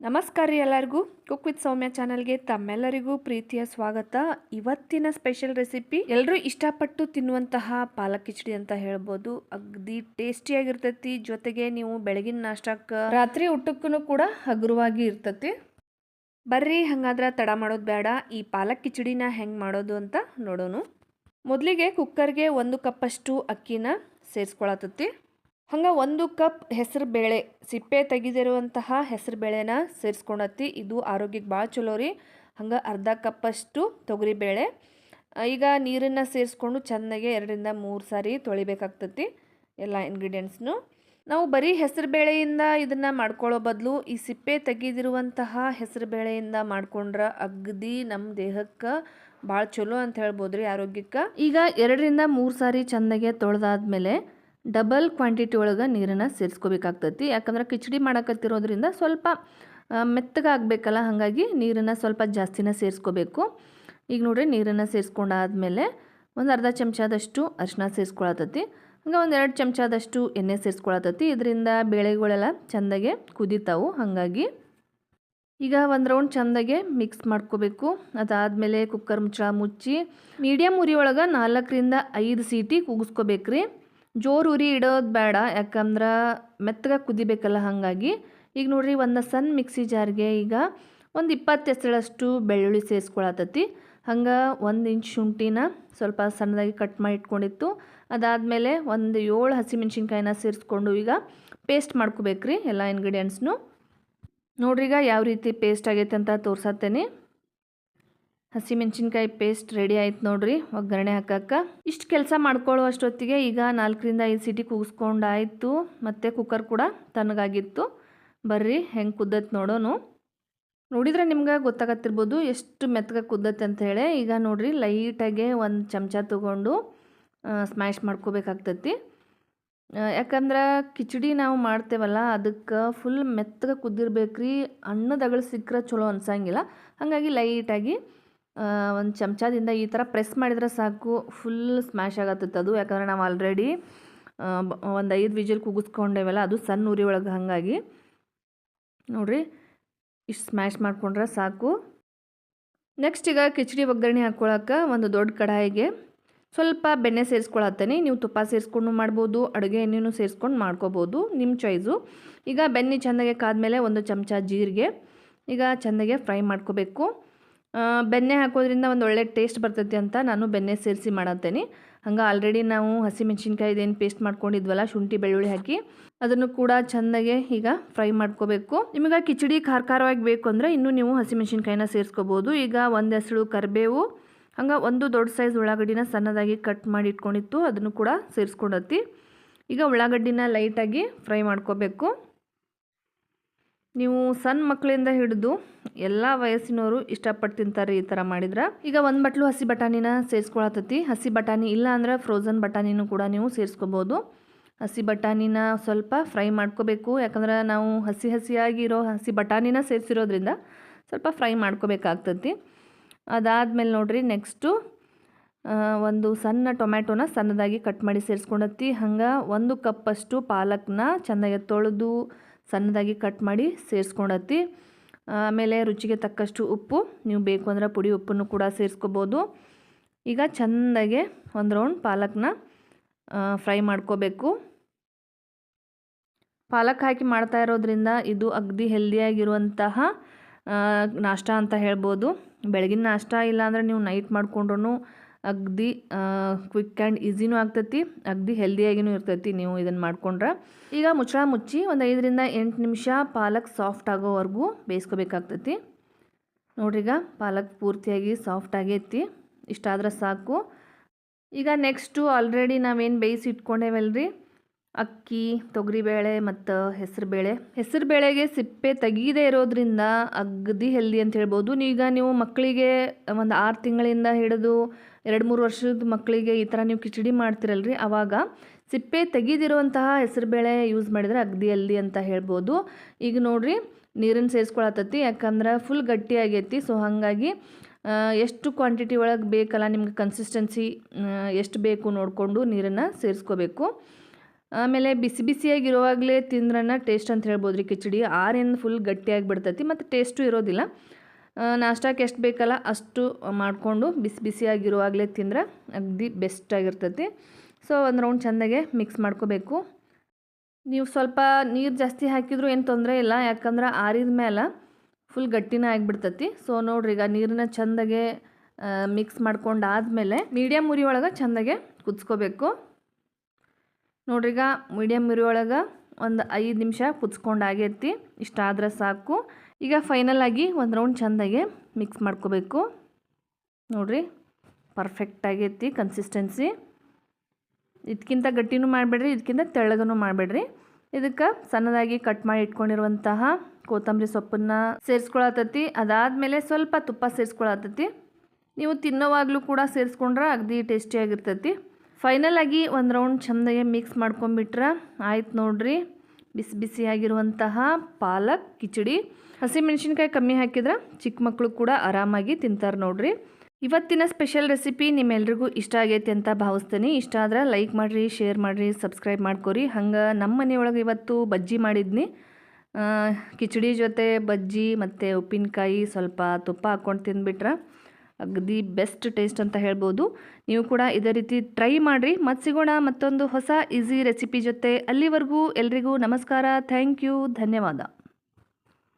ನಮಸ್ಕಾರ ರೀ ಎಲ್ಲರಿಗೂ. ಕುಕ್ ವಿತ್ ಸೌಮ್ಯ ಚಾನಲ್ಗೆ ತಮ್ಮೆಲ್ಲರಿಗೂ ಪ್ರೀತಿಯ ಸ್ವಾಗತ. ಇವತ್ತಿನ ಸ್ಪೆಷಲ್ ರೆಸಿಪಿ ಎಲ್ಲರೂ ಇಷ್ಟಪಟ್ಟು ತಿನ್ನುವಂತಹ ಪಾಲಕ್ ಕಿಚಡಿ ಅಂತ ಹೇಳ್ಬೋದು. ಅಗ್ದಿ ಟೇಸ್ಟಿಯಾಗಿರ್ತೈತಿ ಜೊತೆಗೆ ನೀವು ಬೆಳಗಿನ ನಾಷ್ಟಕ್ಕೆ ರಾತ್ರಿ ಊಟಕ್ಕೂ ಕೂಡ ಹಗುರವಾಗಿ ಇರ್ತೈತಿ. ಬರ್ರಿ, ಹಂಗಾದ್ರೆ ತಡ ಮಾಡೋದು ಬೇಡ. ಈ ಪಾಲಕ್ ಕಿಚಡಿನ ಹೆಂಗೆ ಮಾಡೋದು ಅಂತ ನೋಡೋಣ ಮೊದಲಿಗೆ ಕುಕ್ಕರ್ಗೆ ಒಂದು ಕಪ್ಪಷ್ಟು ಅಕ್ಕಿನ ಸೇರಿಸ್ಕೊಳತತಿ ಹಂಗೆ ಒಂದು ಕಪ್ ಹೆಸರು ಬೇಳೆ, ಸಿಪ್ಪೆ ತೆಗೆದಿರುವಂತಹ ಹೆಸರು ಬೇಳೆನ ಸೇರಿಸ್ಕೊಂಡತಿ ಇದು ಆರೋಗ್ಯಕ್ಕೆ ಭಾಳ ಚಲೋ ರೀ. ಹಂಗೆ ಅರ್ಧ ಕಪ್ಪಷ್ಟು ತೊಗರಿಬೇಳೆ ಈಗ ನೀರನ್ನು ಸೇರಿಸ್ಕೊಂಡು ಚೆನ್ನಾಗೆ ಎರಡರಿಂದ ಮೂರು ಸಾರಿ ತೊಳಿಬೇಕಾಗ್ತತಿ ಎಲ್ಲ ಇಂಗ್ರೀಡಿಯೆಂಟ್ಸ್ನು ನಾವು ಬರೀ ಹೆಸರು ಬೇಳೆಯಿಂದ ಇದನ್ನು ಮಾಡ್ಕೊಳ್ಳೋ ಬದಲು ಈ ಸಿಪ್ಪೆ ತೆಗೆದಿರುವಂತಹ ಹೆಸರು ಬೇಳೆಯಿಂದ ಮಾಡ್ಕೊಂಡ್ರೆ ಅಗದಿ ನಮ್ಮ ದೇಹಕ್ಕೆ ಭಾಳ ಚಲೋ ಅಂತ ಹೇಳ್ಬೋದು ರೀ ಆರೋಗ್ಯಕ್ಕೆ. ಈಗ ಎರಡರಿಂದ ಮೂರು ಸಾರಿ ಚೆಂದಾಗೆ ತೊಳೆದಾದ್ಮೇಲೆ ಡಬಲ್ ಕ್ವಾಂಟಿಟಿ ಒಳಗೆ ನೀರನ್ನು ಸೇರಿಸ್ಕೋಬೇಕಾಗ್ತೈತಿ. ಯಾಕಂದ್ರೆ ಕಿಚಡಿ ಮಾಡಕತ್ತಿರೋದ್ರಿಂದ ಸ್ವಲ್ಪ ಮೆತ್ತಗಾಗಬೇಕಲ್ಲ, ಹಾಗಾಗಿ ನೀರನ್ನು ಸ್ವಲ್ಪ ಜಾಸ್ತಿನ ಸೇರಿಸ್ಕೋಬೇಕು. ಈಗ ನೋಡಿರಿ, ನೀರನ್ನು ಸೇರಿಸ್ಕೊಂಡಾದ್ಮೇಲೆ ಒಂದು ಅರ್ಧ ಚಮಚದಷ್ಟು ಅರಿಶಿನ ಸೇರಿಸ್ಕೊಳತತಿ. ಹಂಗೆ ಒಂದು ಎರಡು ಚಮಚದಷ್ಟು ಎಣ್ಣೆ ಸೇರಿಸ್ಕೊಳತತಿ. ಇದರಿಂದ ಬೇಳೆಗಳೆಲ್ಲ ಚೆಂದಾಗೆ ಕುದೀತಾವು. ಹಾಗಾಗಿ ಈಗ ಒಂದು ರೌಂಡ್ ಚೆಂದಾಗೆ ಮಿಕ್ಸ್ ಮಾಡ್ಕೋಬೇಕು. ಅದಾದಮೇಲೆ ಕುಕ್ಕರ್ ಮುಚ್ಚಳ ಮುಚ್ಚಿ ಮೀಡಿಯಮ್ ಉರಿ ಒಳಗೆ ನಾಲ್ಕರಿಂದ ಐದು ಸೀಟಿ ಕೂಗಿಸ್ಕೋಬೇಕ್ರಿ. ಜೋರು ಉರಿ ಇಡೋದು ಬೇಡ, ಯಾಕಂದ್ರೆ ಮೆತ್ತಗೆ ಕುದಿಬೇಕಲ್ಲ ಹಾಗಾಗಿ. ಈಗ ನೋಡ್ರಿ ಒಂದು ಸಣ್ಣ ಮಿಕ್ಸಿ ಜಾರ್ಗೆ ಈಗ ಒಂದು ಇಪ್ಪತ್ತು ಎಸಳಷ್ಟು ಬೆಳ್ಳುಳ್ಳಿ ಸೇರಿಸ್ಕೊಳತತಿ ಹಂಗೆ ಒಂದು ಇಂಚ್ ಶುಂಠಿನ ಸ್ವಲ್ಪ ಸಣ್ಣದಾಗಿ ಕಟ್ ಮಾಡಿ ಇಟ್ಕೊಂಡಿತ್ತು. ಅದಾದಮೇಲೆ ಒಂದು ಏಳು ಹಸಿಮೆಣ್ಸಿನ್ಕಾಯಿನ ಸೇರಿಸ್ಕೊಂಡು ಈಗ ಪೇಸ್ಟ್ ಮಾಡ್ಕೋಬೇಕ್ರಿ ಎಲ್ಲ ಇಂಗ್ರೀಡಿಯೆಂಟ್ಸ್ನು ನೋಡ್ರಿ ಈಗ ಯಾವ ರೀತಿ ಪೇಸ್ಟ್ ಆಗೈತೆ ಅಂತ ತೋರ್ಸತ್ತೇನೆ. ಹಸಿಮೆಣ್ಸಿನ್ಕಾಯಿ ಪೇಸ್ಟ್ ರೆಡಿ ಆಯ್ತು ನೋಡ್ರಿ. ಒಗ್ಗರಣೆ ಹಾಕಕ್ಕೆ. ಇಷ್ಟು ಕೆಲಸ ಮಾಡ್ಕೊಳ್ಳುವಷ್ಟೊತ್ತಿಗೆ ಈಗ ನಾಲ್ಕರಿಂದ ಐದು ಸಿಟಿ ಕೂಗಿಸ್ಕೊಂಡಾಯ್ತು. ಮತ್ತು ಕುಕ್ಕರ್ ಕೂಡ ತನಗಾಗಿತ್ತು. ಬರ್ರಿ, ಹೆಂಗೆ ಕುದ್ದತ್ ನೋಡೋನು. ನೋಡಿದ್ರೆ ನಿಮ್ಗೆ ಗೊತ್ತಾಗತ್ತಿರ್ಬೋದು ಎಷ್ಟು ಮೆತ್ತಗೆ ಕುದ್ದತ್ತೆ ಅಂತ ಹೇಳಿ. ಈಗ ನೋಡ್ರಿ ಲೈಟಾಗೆ ಒಂದು ಚಮಚ ತೊಗೊಂಡು ಸ್ಮ್ಯಾಶ್ ಮಾಡ್ಕೋಬೇಕಾಗ್ತತಿ. ಯಾಕಂದ್ರೆ ಕಿಚಡಿ ನಾವು ಮಾಡ್ತೇವಲ್ಲ, ಅದಕ್ಕೆ ಫುಲ್ ಮೆತ್ತಗೆ ಕುದ್ದಿರ್ಬೇಕ್ರಿ. ಅನ್ನದಗಳು ಸಿಕ್ಕರೆ ಚಲೋ ಅನ್ಸಂಗಿಲ್ಲ. ಹಾಗಾಗಿ ಲೈಟಾಗಿ ಒಂದು ಚಮಚದಿಂದ ಈ ಥರ ಪ್ರೆಸ್ ಮಾಡಿದ್ರೆ ಸಾಕು ಫುಲ್ ಸ್ಮ್ಯಾಶ್ ಆಗತ್ತೈತೆ ಅದು. ಯಾಕಂದ್ರೆ ನಾವು ಆಲ್ರೆಡಿ ಒಂದು ಐದು ವಿಜಲ್ ಕುಗಿಸ್ಕೊಂಡೇವಲ್ಲ, ಅದು ಸಣ್ಣ ಉರಿ ಒಳಗೆ ಹಾಗಾಗಿ. ನೋಡಿರಿ, ಇಷ್ಟು ಸ್ಮ್ಯಾಶ್ ಮಾಡಿಕೊಂಡ್ರೆ ಸಾಕು. ನೆಕ್ಸ್ಟ್ ಈಗ ಕಿಚಡಿ ಒಗ್ಗರಣೆ ಹಾಕ್ಕೊಳಕ್ಕೆ ಒಂದು ದೊಡ್ಡ ಕಡಾಯಿಗೆ ಸ್ವಲ್ಪ ಬೆಣ್ಣೆ ಸೇರಿಸ್ಕೊಳತ್ತೇನೆ. ನೀವು ತುಪ್ಪ ಸೇರಿಸ್ಕೊಂಡು ಮಾಡ್ಬೋದು, ಅಡುಗೆ ಎಣ್ಣೆನೂ ಸೇರಿಸ್ಕೊಂಡು ಮಾಡ್ಕೋಬೋದು ನಿಮ್ಮ ಚಾಯ್ಸು ಈಗ ಬೆಣ್ಣೆ ಚೆಂದಾಗೆ ಕಾದ್ಮೇಲೆ ಒಂದು ಚಮಚ ಜೀರಿಗೆ, ಈಗ ಚೆಂದಾಗೆ ಫ್ರೈ ಮಾಡ್ಕೋಬೇಕು. ಬೆಣ್ಣೆ ಹಾಕೋದ್ರಿಂದ ಒಂದು ಒಳ್ಳೆ ಟೇಸ್ಟ್ ಬರ್ತೈತಿ ಅಂತ ನಾನು ಬೆಣ್ಣೆ ಸೇರಿಸಿ ಮಾಡತ್ತೇನೆ. ಹಂಗೆ ಆಲ್ರೆಡಿ ನಾವು ಹಸಿಮೆಣ್ಸಿನ್ಕಾಯಿದೇನು ಪೇಸ್ಟ್ ಮಾಡ್ಕೊಂಡಿದ್ವಲ್ಲ, ಶುಂಠಿ, ಬೆಳ್ಳುಳ್ಳಿ ಹಾಕಿ ಅದನ್ನು ಕೂಡ ಚೆಂದಾಗೆ ಈಗ ಫ್ರೈ ಮಾಡ್ಕೋಬೇಕು. ನಿಮಗೆ ಕಿಚಡಿ ಖಾರ ಖಾರವಾಗಿ ಬೇಕು ಅಂದರೆ ಇನ್ನೂ ನೀವು ಹಸಿಮೆಣ್ಸಿನ್ಕಾಯಿನ ಸೇರಿಸ್ಕೋಬೋದು. ಈಗ ಒಂದು ಹೆಸಳು ಕರಿಬೇವು, ಹಂಗೆ ಒಂದು ದೊಡ್ಡ ಸೈಜ್ ಉಳ್ಳಾಗಡ್ಡಿನ ಸಣ್ಣದಾಗಿ ಕಟ್ ಮಾಡಿ ಇಟ್ಕೊಂಡಿತ್ತು, ಅದನ್ನು ಕೂಡ ಸೇರಿಸ್ಕೊಂಡತ್ತಿ ಈಗ ಉಳ್ಳಾಗಡ್ಡಿನ ಲೈಟಾಗಿ ಫ್ರೈ ಮಾಡ್ಕೋಬೇಕು. ನೀವು ಸಣ್ಣ ಮಕ್ಕಳಿಂದ ಹಿಡಿದು ಎಲ್ಲ ವಯಸ್ಸಿನವರು ಇಷ್ಟಪಟ್ಟು ತಿಂತಾರೆ ಈ ಥರ ಮಾಡಿದ್ರೆ? ಈಗ ಒಂದು ಬಟ್ಲು ಹಸಿ ಬಟಾಣಿನ ಸೇರಿಸ್ಕೊಳತತಿ ಹಸಿ ಬಟಾಣಿ ಇಲ್ಲ ಅಂದ್ರೆ ಫ್ರೋಝನ್ ಬಟಾಣಿನೂ ಕೂಡ ನೀವು ಸೇರಿಸ್ಕೋಬೋದು. ಹಸಿ ಬಟಾಣಿನ ಸ್ವಲ್ಪ ಫ್ರೈ ಮಾಡ್ಕೋಬೇಕು. ಯಾಕಂದ್ರೆ ನಾವು ಹಸಿ ಹಸಿಯಾಗಿರೋ ಹಸಿ ಬಟಾಣಿನ ಸೇರಿಸಿರೋದ್ರಿಂದ ಸ್ವಲ್ಪ ಫ್ರೈ ಮಾಡ್ಕೋಬೇಕಾಗ್ತತಿ. ಅದಾದಮೇಲೆ ನೋಡಿರಿ ನೆಕ್ಸ್ಟು ಒಂದು ಸಣ್ಣ ಟೊಮ್ಯಾಟೊನ ಸಣ್ಣದಾಗಿ ಕಟ್ ಮಾಡಿ ಸೇರಿಸ್ಕೊಂಡತ್ತಿ. ಹಂಗೆ ಒಂದು ಕಪ್ಪಷ್ಟು ಪಾಲಕ್ನ ಚೆನ್ನಾಗಿ ತೊಳೆದು ಸಣ್ಣದಾಗಿ ಕಟ್ ಮಾಡಿ ಸೇರಿಸ್ಕೊಂಡತ್ತಿ. ಆಮೇಲೆ ರುಚಿಗೆ ತಕ್ಕಷ್ಟು ಉಪ್ಪು, ನೀವು ಬೇಕು ಅಂದ್ರೆ ಪುಡಿ ಉಪ್ಪನ್ನು ಕೂಡ ಸೇರಿಸ್ಕೋಬೋದು. ಈಗ ಚೆಂದಾಗೆ ಒಂದು ರೌಂಡ್ ಪಾಲಕ್ನ ಫ್ರೈ ಮಾಡ್ಕೋಬೇಕು. ಪಾಲಕ್ ಹಾಕಿ ಮಾಡ್ತಾ ಇರೋದ್ರಿಂದ ಇದು ಅಗದಿ ಹೆಲ್ದಿಯಾಗಿರುವಂತಹ ನಾಷ್ಟ ಅಂತ ಹೇಳ್ಬೋದು. ಬೆಳಗಿನ ನಾಷ್ಟ ಇಲ್ಲಾಂದರೆ ನೀವು ನೈಟ್ ಮಾಡ್ಕೊಂಡ್ರೂ ಅಗ್ದಿ ಕ್ವಿಕ್ ಆ್ಯಂಡ್ ಈಸಿನೂ ಆಗ್ತೈತಿ, ಅಗ್ದಿ ಹೆಲ್ದಿಯಾಗಿನೂ ಇರ್ತೈತಿ ನೀವು ಇದನ್ನು ಮಾಡ್ಕೊಂಡ್ರೆ. ಈಗ ಮುಚ್ಚಳ ಮುಚ್ಚಿ ಒಂದು ಐದರಿಂದ ಎಂಟು ನಿಮಿಷ ಪಾಲಕ್ ಸಾಫ್ಟ್ ಆಗೋವರೆಗೂ ಬೇಯಿಸ್ಕೋಬೇಕಾಗ್ತೈತಿ. ಈಗ ಪಾಲಕ್ ಪೂರ್ತಿಯಾಗಿ ಸಾಫ್ಟ್ ಆಗೈತಿ ಇಷ್ಟಾದ್ರೆ ಸಾಕು. ಈಗ ನೆಕ್ಸ್ಟು ಆಲ್ರೆಡಿ ನಾವೇನು ಬೇಯಿಸಿ ಇಟ್ಕೊಂಡೇವಲ್ರಿ ಅಕ್ಕಿ, ತೊಗರಿಬೇಳೆ ಮತ್ತು ಹೆಸರುಬೇಳೆ. ಹೆಸರುಬೇಳೆಗೆ ಸಿಪ್ಪೆ ತೆಗೀದೇ ಇರೋದ್ರಿಂದ ಅಗ್ದಿ ಹೆಲ್ದಿ ಅಂತ ಹೇಳ್ಬೋದು. ಈಗ ನೀವು ಮಕ್ಕಳಿಗೆ ಒಂದು ಆರು ತಿಂಗಳಿಂದ ಹಿಡಿದು ಎರಡು ಮೂರು ವರ್ಷದ ಮಕ್ಕಳಿಗೆ ಈ ಥರ ನೀವು ಕಿಚಡಿ ಮಾಡ್ತಿರಲ್ರಿ ಆವಾಗ ಸಿಪ್ಪೆ ತೆಗೀದಿರುವಂತಹ ಹೆಸರುಬೇಳೆ ಯೂಸ್ ಮಾಡಿದರೆ ಅಗ್ದಿ ಹೆಲ್ದಿ ಅಂತ ಹೇಳ್ಬೋದು. ಈಗ ನೋಡಿರಿ ನೀರನ್ನು ಸೇರಿಸ್ಕೊಳತತಿ ಯಾಕಂದ್ರೆ ಫುಲ್ ಗಟ್ಟಿ ಆಗೈತಿ. ಸೊ ಹಾಗಾಗಿ ಎಷ್ಟು ಕ್ವಾಂಟಿಟಿ ಒಳಗೆ ಬೇಕಲ್ಲ, ನಿಮ್ಗೆ ಕನ್ಸಿಸ್ಟೆನ್ಸಿ ಎಷ್ಟು ಬೇಕು ನೋಡಿಕೊಂಡು ನೀರನ್ನು ಸೇರಿಸ್ಕೋಬೇಕು. ಆಮೇಲೆ ಬಿಸಿ ಬಿಸಿಯಾಗಿರುವಾಗಲೇ ತಿಂದ್ರನ್ನ ಟೇಸ್ಟ್ ಅಂತ ಹೇಳ್ಬೋದು ರೀ ಕಿಚಡಿ. ಆರಿಂದ ಫುಲ್ ಗಟ್ಟಿಯಾಗಿ ಬಿಡ್ತೈತಿ, ಮತ್ತು ಟೇಸ್ಟು ಇರೋದಿಲ್ಲ. ನಾಷ್ಟಕ್ಕೆ ನಾಷ್ಟಾಕ್ಕೆ ಎಷ್ಟು ಬೇಕಲ್ಲ ಅಷ್ಟು ಮಾಡಿಕೊಂಡು ಬಿಸಿ ಬಿಸಿಯಾಗಿರುವಾಗಲೇ ತಿಂದ್ರೆ ಅಗ್ದಿ ಬೆಸ್ಟ್ ಆಗಿರ್ತೈತಿ. ಸೊ ಒಂದು ರೌಂಡ್ ಚೆಂದಾಗೆ ಮಿಕ್ಸ್ ಮಾಡ್ಕೋಬೇಕು. ನೀವು ಸ್ವಲ್ಪ ನೀರು ಜಾಸ್ತಿ ಹಾಕಿದರೂ ಏನು ತೊಂದರೆ ಇಲ್ಲ, ಯಾಕಂದ್ರೆ ಆರಿದ ಮೇಲೆ ಫುಲ್ ಗಟ್ಟಿನ ಆಗಿಬಿಡ್ತೈತಿ. ಸೊ ನೋಡ್ರಿ, ಈಗ ನೀರನ್ನ ಚೆಂದಾಗೆ ಮಿಕ್ಸ್ ಮಾಡ್ಕೊಂಡು ಆದಮೇಲೆ ಮೀಡಿಯಮ್ ಉರಿ ಒಳಗೆ ಚೆಂದಾಗೆ ಕುದಿಸ್ಕೋಬೇಕು. ನೋಡ್ರಿ ಈಗ ಮೀಡಿಯಮ್ ಉರಿ ಒಳಗೆ ಒಂದು ಐದು ನಿಮಿಷ ಕುದಿಸ್ಕೊಂಡಾಗೈತಿ ಇಷ್ಟಾದ್ರೆ ಸಾಕು. ಈಗ ಫೈನಲ್ ಆಗಿ ಒಂದು ರೌಂಡ್ ಚೆಂದಾಗೆ ಮಿಕ್ಸ್ ಮಾಡ್ಕೋಬೇಕು. ನೋಡ್ರಿ ಪರ್ಫೆಕ್ಟ್ ಆಗೈತಿ ಕನ್ಸಿಸ್ಟೆನ್ಸಿ ಇದಕ್ಕಿಂತ ಗಟ್ಟಿನೂ ಮಾಡಬೇಡ್ರಿ ಇದಕ್ಕಿಂತ ತೆಳ್ಳಗನೂ ಮಾಡಬೇಡ್ರಿ. ಇದಕ್ಕೆ ಸಣ್ಣದಾಗಿ ಕಟ್ ಮಾಡಿ ಇಟ್ಕೊಂಡಿರುವಂತಹ ಕೊತ್ತಂಬರಿ ಸೊಪ್ಪನ್ನು ಸೇರಿಸ್ಕೊಳತತಿ ಅದಾದಮೇಲೆ ಸ್ವಲ್ಪ ತುಪ್ಪ ಸೇರಿಸ್ಕೊಳತತಿ ನೀವು ತಿನ್ನೋವಾಗಲೂ ಕೂಡ ಸೇರಿಸ್ಕೊಂಡ್ರೆ ಅಗದಿ ಟೇಸ್ಟಿಯಾಗಿರ್ತೈತಿ ಫೈನಲ್ ಆಗಿ ಒಂದು ರೌಂಡ್ ಚೆಂದಾಗಿ ಮಿಕ್ಸ್ ಮಾಡ್ಕೊಂಬಿಟ್ರೆ ಆಯ್ತು ನೋಡ್ರಿ. ಬಿಸಿ ಬಿಸಿಯಾಗಿರುವಂತಹ ಪಾಲಕ್, ಕಿಚಡಿ. ಹಸಿಮೆಣಸಿನ್ಕಾಯಿ ಕಮ್ಮಿ ಹಾಕಿದ್ರೆ ಚಿಕ್ಕ ಮಕ್ಕಳು ಕೂಡ ಆರಾಮಾಗಿ ತಿಂತಾರೆ ನೋಡ್ರಿ. ಇವತ್ತಿನ ಸ್ಪೆಷಲ್ ರೆಸಿಪಿ ನಿಮ್ಮೆಲ್ರಿಗೂ ಇಷ್ಟ ಆಗೈತಿ ಅಂತ ಭಾವಿಸ್ತೀನಿ. ಇಷ್ಟ ಆದ್ರೆ ಲೈಕ್ ಮಾಡಿರಿ ಶೇರ್ ಮಾಡಿರಿ ಸಬ್ಸ್ಕ್ರೈಬ್ ಮಾಡ್ಕೊರಿ. ಹಂಗೆ ನಮ್ಮ ಮನೆಯೊಳಗೆ ಇವತ್ತು ಬಜ್ಜಿ ಮಾಡಿದ್ನಿ. ಕಿಚಡಿ ಜೊತೆ ಬಜ್ಜಿ ಮತ್ತು ಉಪ್ಪಿನಕಾಯಿ ಸ್ವಲ್ಪ ತುಪ್ಪ ಹಾಕ್ಕೊಂಡು ತಿಂದ್ಬಿಟ್ರೆ. ಅಗದಿ ಬೆಸ್ಟ್ ಟೇಸ್ಟ್ ಅಂತ ಹೇಳ್ಬೋದು. ನೀವು ಕೂಡ ಇದೇ ರೀತಿ ಟ್ರೈ ಮಾಡಿರಿ. ಮತ್ತೆ ಸಿಗೋಣ ಮತ್ತೊಂದು ಹೊಸ ಈಸಿ ರೆಸಿಪಿ ಜೊತೆ ಅಲ್ಲಿವರೆಗೂ ಎಲ್ರಿಗೂ ನಮಸ್ಕಾರ. Thank you. ಧನ್ಯವಾದ.